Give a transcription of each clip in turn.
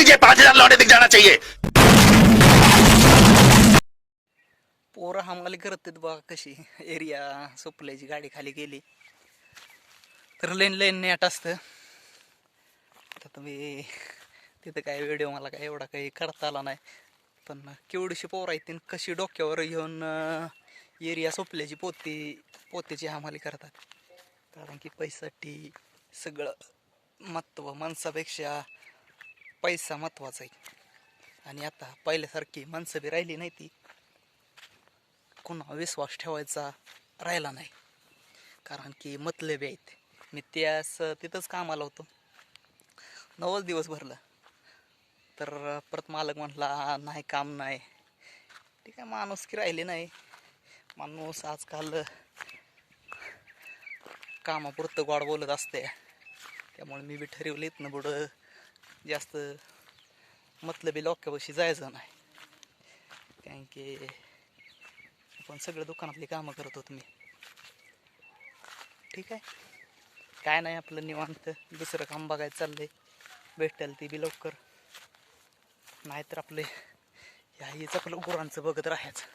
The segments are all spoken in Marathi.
दीजिए पांच हजार लौटे दिख जाना चाहिए। पोरं हमाली करतात बघा कशी. एरिया सोपल्याची गाडी खाली गेली. तर लेन लेन नेट असतं. तर तुम्ही तिथं काय व्हिडिओ मला काय एवढा काही करता आला नाही. पण केवढीशी पोरं आहेत कशी डोक्यावर घेऊन एरिया सोपल्याची पोती पोतीची हमाली करतात. कारण की पैसाठी सगळं महत्त्व माणसापेक्षा पैसा महत्त्वाचा आहे. आणि आता पहिल्यासारखी माणसं बी राहिली नाही ती. कोणा विश्वास ठेवायचा राहिला नाही. कारण की मतलबी आहेत. मी त्यास तिथंच कामाला होतो. नवच दिवस भरलं. तर परत मालक म्हटला नाही काम नाही. ठीक आहे माणूस की राहिले नाही. माणूस आजकाल कामापुरतं गोड बोलत असते त्यामुळे मी बी ठरवलं इथनं पुढं जास्त मतलबी लोकांपाशी जायचं नाही. कारण की आपण सगळं दुकानातली कामं करत होतो मी. ठीक आहे? काय नाही आपलं निवांत. दुसरं काम बघायचं चाललंय. भेटेल ती बी लवकर. नाहीतर आपले ह्या हेच आपलं गुरांचं बघत राहायचं.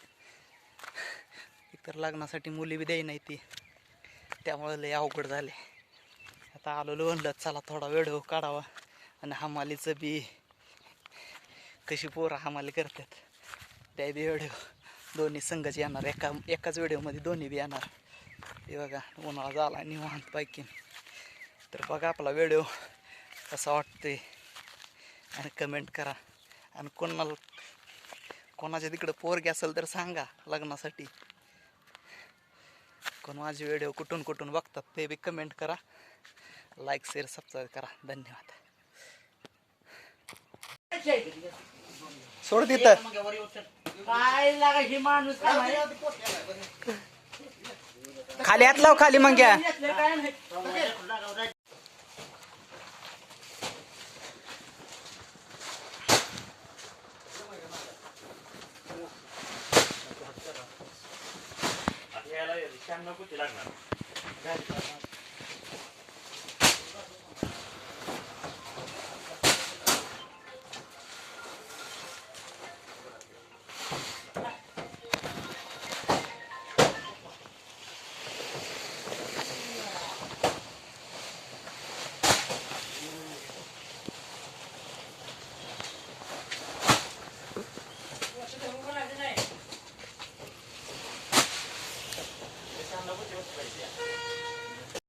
एकतर लग्नासाठी मुली बी द्याय नाही ती. त्यामुळे लय अवघड झाले आता आलो म्हणलं चला थोडा वेळ हो काढावा. आणि हमालीचं बी कशी पोरं हमाली करतात. त्या बी व्हिडिओ दोन्ही संघच येणार. एका एकाच व्हिडिओमध्ये दोन्ही बी येणार. हे बघा उन्हाळा झाला निवांत पैकी तर बघा आपला व्हिडिओ कसा वाटते आणि कमेंट करा. आणि कोणाला कोणाच्या तिकडं पोरगी असेल तर सांगा लग्नासाठी. कोण माझे व्हिडिओ कुठून कुठून बघतात ते बी कमेंट करा. लाईक शेअर सबस्क्राईब करा. धन्यवाद. सोड तिथं काय लागा ही माणूस काय माहिती? खाली हात लाव खाली मग घ्या. घेतलं काय नाही. याला शहाण्णव कुठे लागणार?